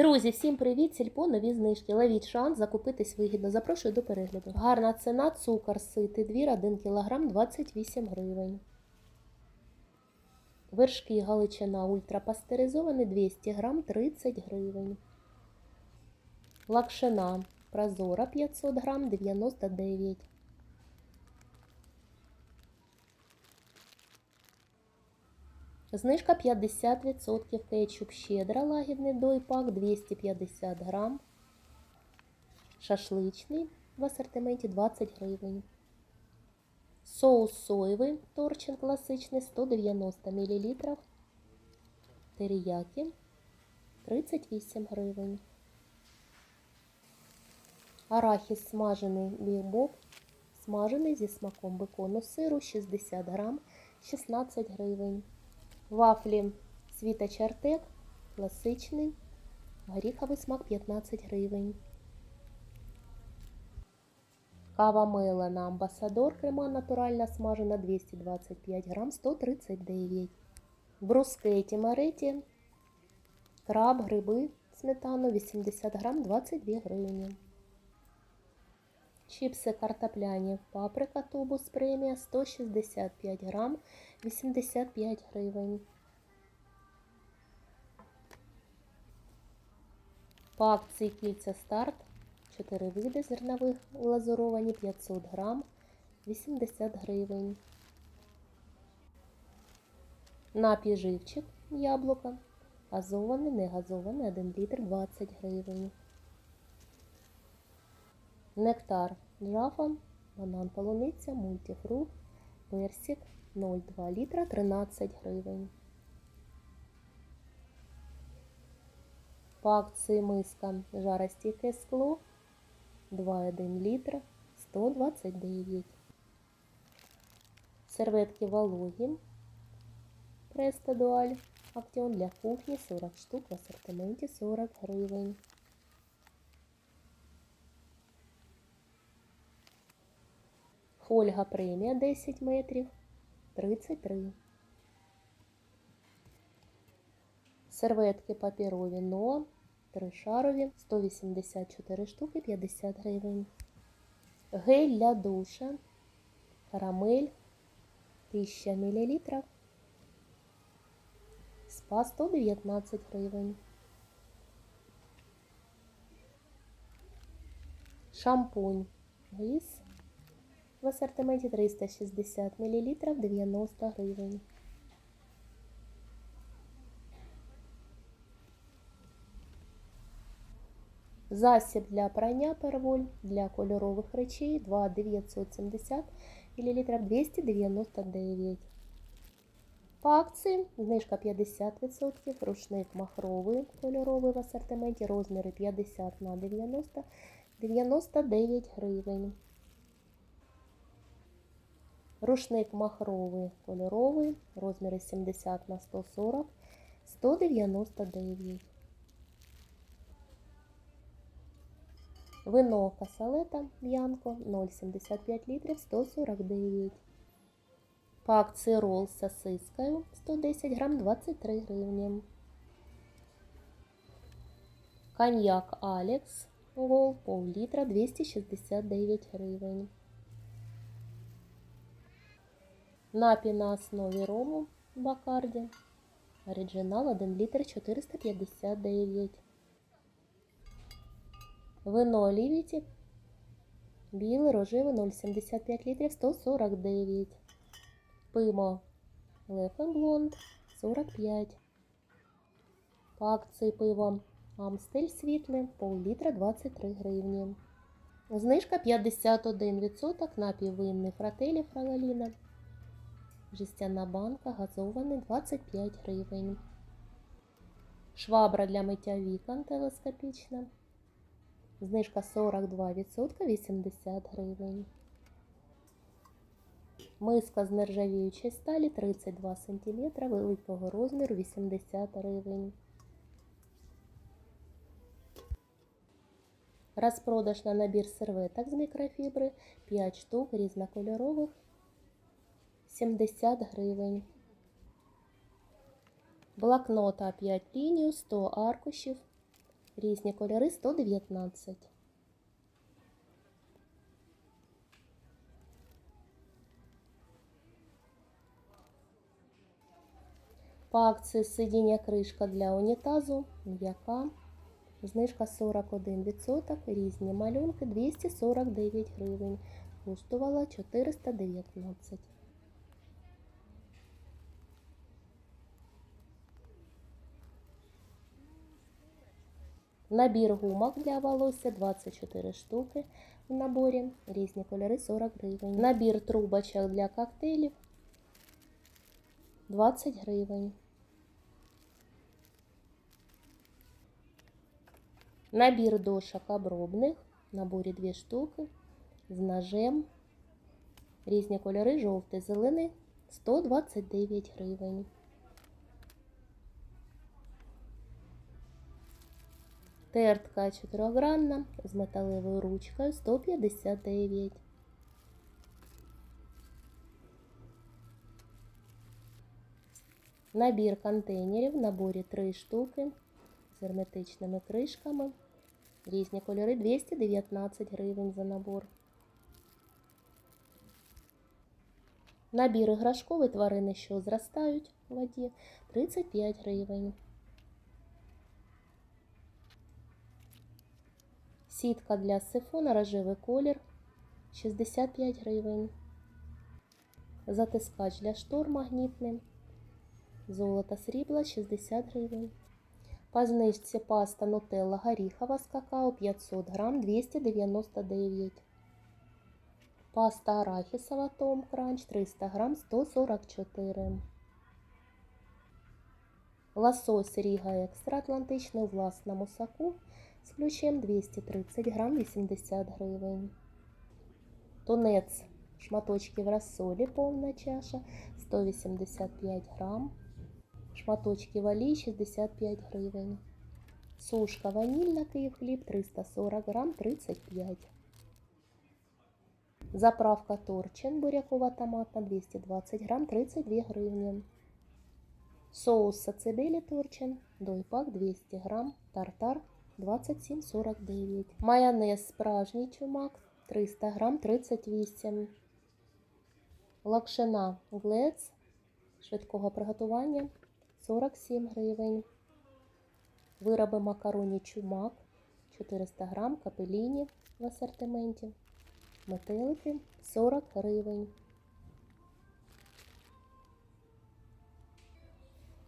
Друзі, всім привіт! Сільпо нові знижки. Ловіть шанс закупитись вигідно. Запрошую до перегляду. Гарна ціна, цукор, ситий, двір, 1 кг 28 гривень. Вершки Галичина ультрапастеризовані 200 грам 30 гривень. Лакшина прозора 500 грам 99 Знижка 50%. Кетчуп щедра, лагідний дойпак 250 грам. Шашличний в асортименті 20 гривень. Соус соєвий торчин класичний 190 мл. Теріякі 38 гривень. Арахіс смажений бігбоб. Смажений зі смаком бекону сиру 60 грам 16 гривень. Вафлі Світа Чартек, класичний, горіховий смак 15 гривень. Кава Мелана Амбасадор, крема натуральна смажена 225 грам 139. Брускеті Мареті, краб, гриби, сметану 80 грам 22 гривні. Чіпси картопляні, паприка тубус премія 165 грам 85 гривень. По акції кільця старт 4 види зернових глазуровані 500 грам 80 гривень. Напій живчик яблука. Газований, не газований 1 літр 20 гривень. Нектар. Джафа, банан полуниця, мультифрукт, персик. 0,2 літра. 13 гривень. По акції миска жаростійке скло. 2,1 літр. 129. Серветки вологі. Преста Дуаль. Актіон для кухні. 40 штук. В асортименті 40 гривень. Фольга премія 10 метрів 33. Серветки папірові но тришарові 184 штуки 50 гривень. Гель для душа. Карамель 1000 мл. Спа 119 гривень. Шампунь Гіс в асортименті 360 мл 90 гривень. Засіб для прання перволь для кольорових речей 2 970 мл 299. По акції знижка 50%, рушник махровий кольоровий в асортименті, розміри 50 на 90 99 гривень. Рушник махровий кольоровий, розміри 70 на 140, 199. Вино касалета Б'янко 0,75 літрів 149. По акції рол з сосискою 110 грам 23 гривні. Коньяк Алекс Гол пол-літра 269 гривень. Напій на основі рому Бакарді. Оригінал 1 літр 459. Вино Олівіті. Біле рожеве 0,75 літрів 149. Пимо Лефен Блонд 45. По акції пиво Амстель світле пол-літра 23 гривні. Знижка 51% напій винний фрателі Фрагаліна. Жестяна банка газований 25 гривень. Швабра для миття вікон телескопічна. Знижка 42% 80 гривень. Миска з нержавіючої сталі 32 см великого розміру 80 гривень. Розпродаж на набір серветок з мікрофібри 5 штук різнокольорових 70 гривень. Блокнот А5 лінію 100 аркушів Різні кольори 119. По акції сидіння кришка для унітазу, м'яка. Знижка 41%, різні малюнки 249 гривень. Коштувала 419. Набір гумок для волосся 24 штуки в наборі. Різні кольори 40 гривень. Набір трубочок для коктейлів 20 гривень. Набір дошок обробних. В наборі 2 штуки з ножем. Різні кольори жовтий, зелений 129 гривень. Тертка 4-гранна з металевою ручкою 159. Набір контейнерів в наборі 3 штуки з герметичними кришками. Різні кольори 219 гривень за набор. Набір іграшковий тварини, що зростають у воді 35 гривень. Сітка для сифона рожевий колір 65 гривень. Затискач для штор магнітний. Золото срібло 60 гривень. По знижці паста Нутелла горіхова з какао 500 грам 299. Паста арахісова Том Кранч 300 грам 144. Лосось Ріга Екстра Атлантичний у власному соку з ключем 230 грам 80 гривень. Тунець шматочки в розсолі повна чаша 185 грам. Шматочки валій 65 гривень. Сушка ванільна Київ хліб 340 грам 35. Заправка Торчин бурякова томатна 220 грам 32 гривні. Соус сацебелі Торчин дойпак 200 грам тартар 27,49. Майонез справжній чумак 300 грам 38. Лакшина глец швидкого приготування 47 гривень. Вироби макароні чумак 400 грам капеліні в асортименті. Метелики 40 гривень.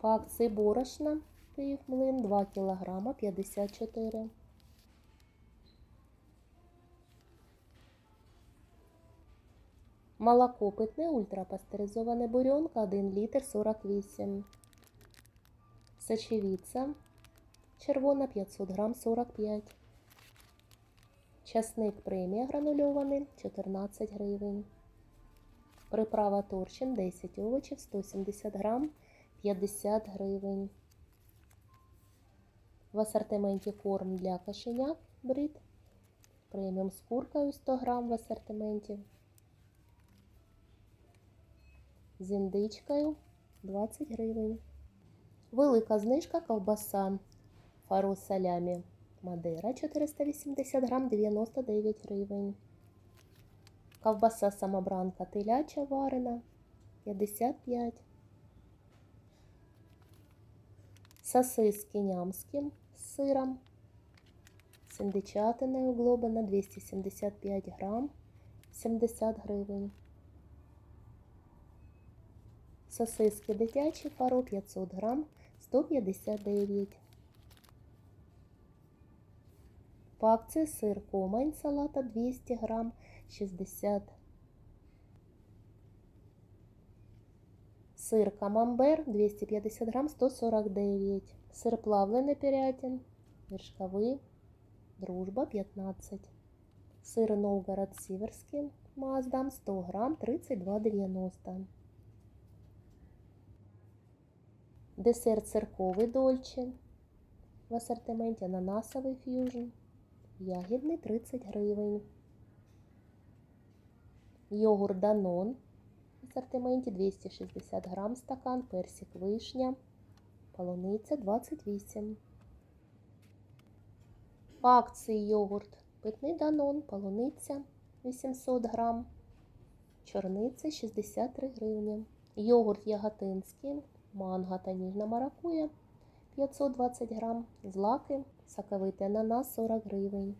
По борошна Київмлин 2 кг 54. Молоко питне ультрапастеризоване буренка 1 літр 48. Сочевіця червона 500 грам 45. Часник премія гранульований 14 гривень. Приправа торчин 10 овочів 170 грам 50 гривень. В асортименті корм для кошенят брит. Преміум з куркою 100 грам в асортименті. З індичкою 20 гривень. Велика знижка ковбаса фаро салямі Мадера 480 грам 99 гривень. Ковбаса самобранка теляча варена 55. Сосиски нямські сиром. З індичатиною глобина 275 грам 70 гривень. Сосиски дитячі фаро 500 грам 159. По сир комань салата 200 грам 60. Сир камамбер 250 грам 149. Сир плавлений пірятин, вершковий, дружба 15. Сир Новгород Сіверський Маздам 100 грам 32,90. Десерт цирковий дольче в асортименті ананасовий ф'южн. Ягідний 30 гривень. Йогурт Данон в асортименті 260 грам стакан, персик вишня, полуниця 28. Акції йогурт питний данон, полуниця 800 грам, чорниця 63 гривні. Йогурт яготинський, манго та ніжна маракуя 520 грам, злаки, соковитий ананас 40 гривень.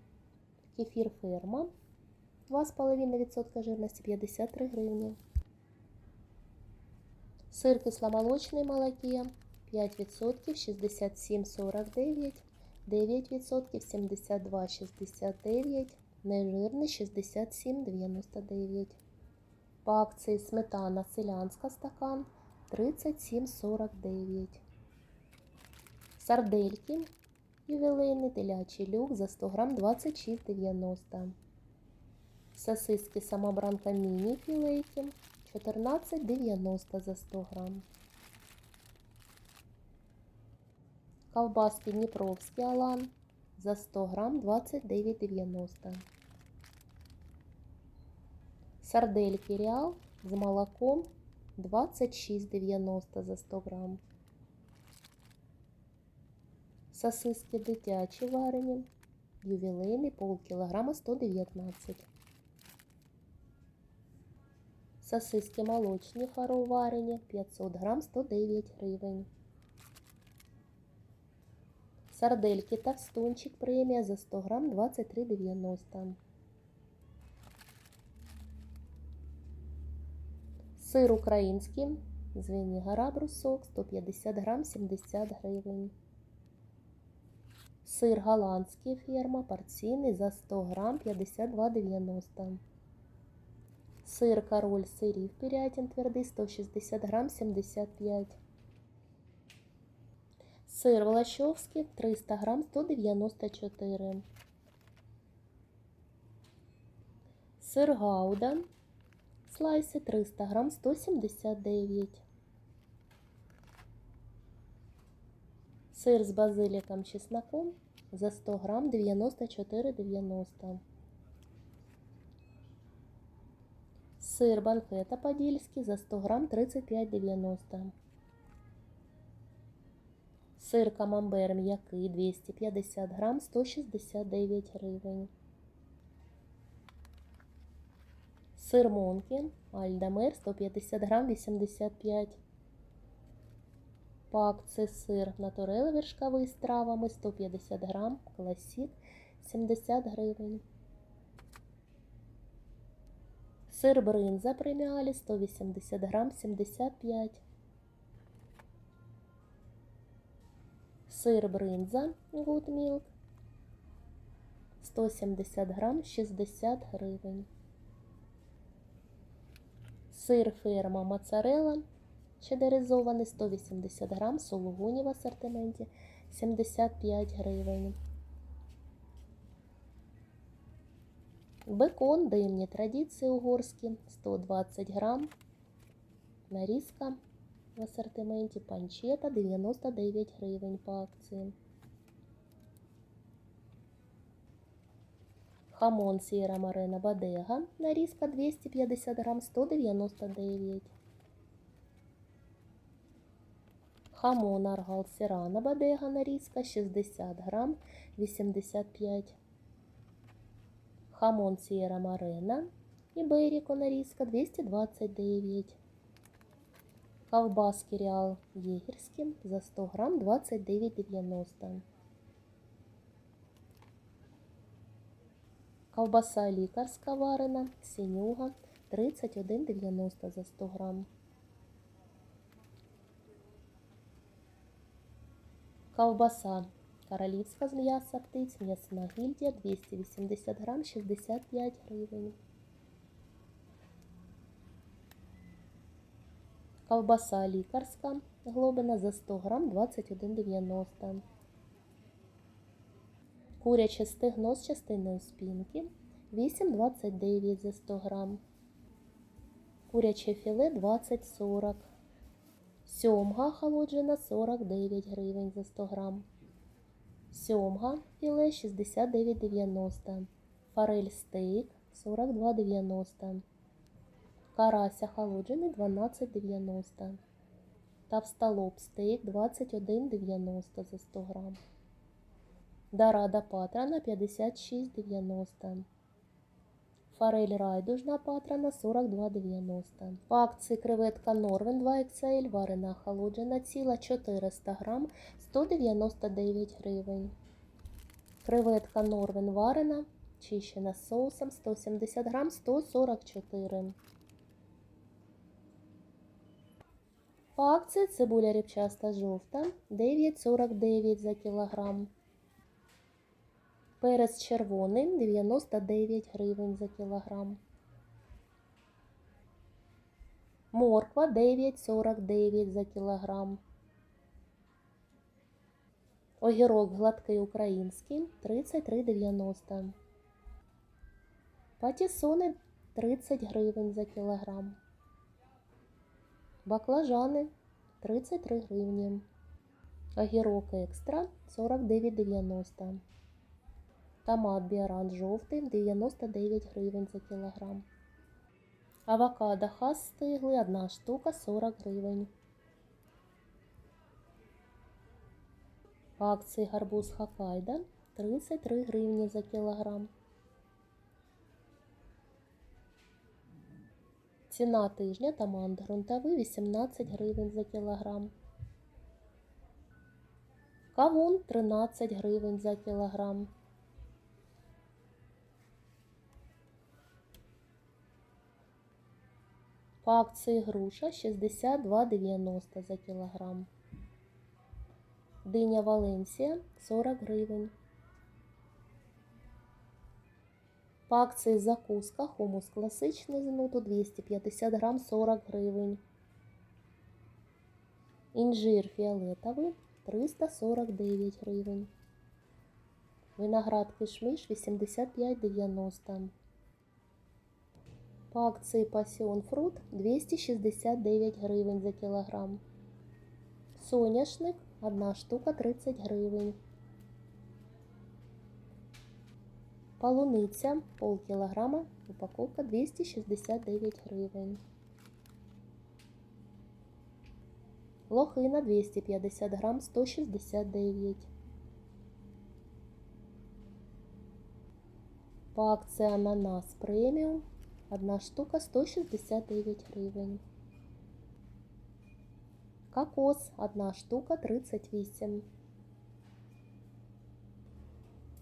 Кефір ферма 2,5% жирності 53 гривні. Сир кисломолочний молокія 5% 67,49, 9% 72,69, нежирний 67,99. По акції сметана селянська стакан 37,49. Сардельки ювілейний телячий люк за 100 грам 26,90. Сосиски самобранка міні філейки 14,90 за 100 грам. Ковбаски Дніпровський Алан за 100 грам 29,90. Сардельки Реал з молоком 26,90 за 100 грам. Сосиски дитячі варені, ювілейний полкілограма 119. Сосиски молочні фароварені 500 грам 109 гривень. Сардельки та товстунчик премія за 100 грам 23,90. Сир український з Венігара брусок 150 грам 70 гривень. Сир голландський ферма порційний за 100 грам 52,90. Сир король сирів Пірятін твердий 160 грам 75. Сир Волощовський 300 грам 194. Сир Гауда. Слайси 300 грам 179. Сир з базиліком чесноком за 100 грам 94,90. Сир банкета подільський за 100 грам 35,90. Сир камамбер м'який 250 грам 169 гривень. Сир Монкі Альдамер 150 грам 85. Пак це сир натурели вершковий з травами 150 грам, класік 70 гривень. Сир бринза преміалі 180 грам 75. Сир бринза Good Milk 170 грам 60 гривень. Сир ферма моцарелла чедеризований 180 грам, сулугуні в асортименті 75 гривень. Бекон димні традиції угорські 120 грам. Нарізка в асортименті панчета 99 гривень по акції. Хамон Сієра Марена Бадега. Нарізка 250 грам 199. Хамон Аргал Сірана Бадега. Нарізка 60 грам 85. Хамон Сієра Марена. Іберіко нарізка 229. Ковбаски Реал Єгерські за 100 грам 29,90. Ковбаса лікарська варена, синюга 31,90 за 100 грам. Ковбаса королівська з м'яса птиць, м'ясна гільдія 280 грам 65 гривень. Ковбаса лікарська глобина за 100 грам 21,90. Куряче стегно з частиною спинки 8,29 за 100 грам. Куряче філе 20,40. Сьомга холоджена 49 гривень за 100 грам. Сьомга філе 69,90. Форель стейк 42,90. Карася холоджений 12,90. Товстолоб стейк 21,90 за 100 грам. Дорада Патрана 56,90. Форель райдужна Патрана 42,90. По акції креветка Норвен 2 XL, варена охолоджена ціла 400 грам 199 гривень. Креветка Норвен варена, чищена соусом 170 грам 144. По акції цибуля ріпчаста жовта 9,49 за кілограм. Перець червоний 99 гривень за кілограм. Морква 9,49 за кілограм. Огірок гладкий український 33,90. Патісони 30 гривень за кілограм. Баклажани 33 гривні. Огірок екстра 49,90. Томат біаран жовтий 99 гривень за кілограм. Авокадо хас стиглий, одна штука 40 гривень. Акції гарбуз Хоккайдо 33 гривні за кілограм. Ціна тижня томат ґрунтовий 18 гривень за кілограм. Кавун 13 гривень за кілограм. По акції груша 62,90 за кілограм. Диня Валенсія 40 гривень. По акції закуска хумус класичний з нуту 250 грам 40 гривень. Інжир фіолетовий 349 гривень. Виноград кишміш 85,90. По акції Passion Fruit 269 гривень за кілограм. Соняшник одна штука 30 гривень. Полуниця пол кілограма, упаковка 269 гривень. Лохина 250 грам 169. По акції ананас преміум одна штука 169 гривень. Кокос одна штука 38.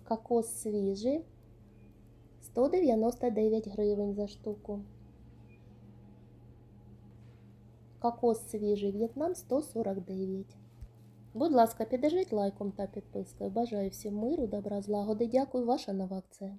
Кокос свіжий 199 гривень за штуку. Кокос свіжий В'єтнам 149. Будь ласка, піддержіть лайком та підпискою. Бажаю всім миру, добра, злагоди. Дякую, ваша нова акція.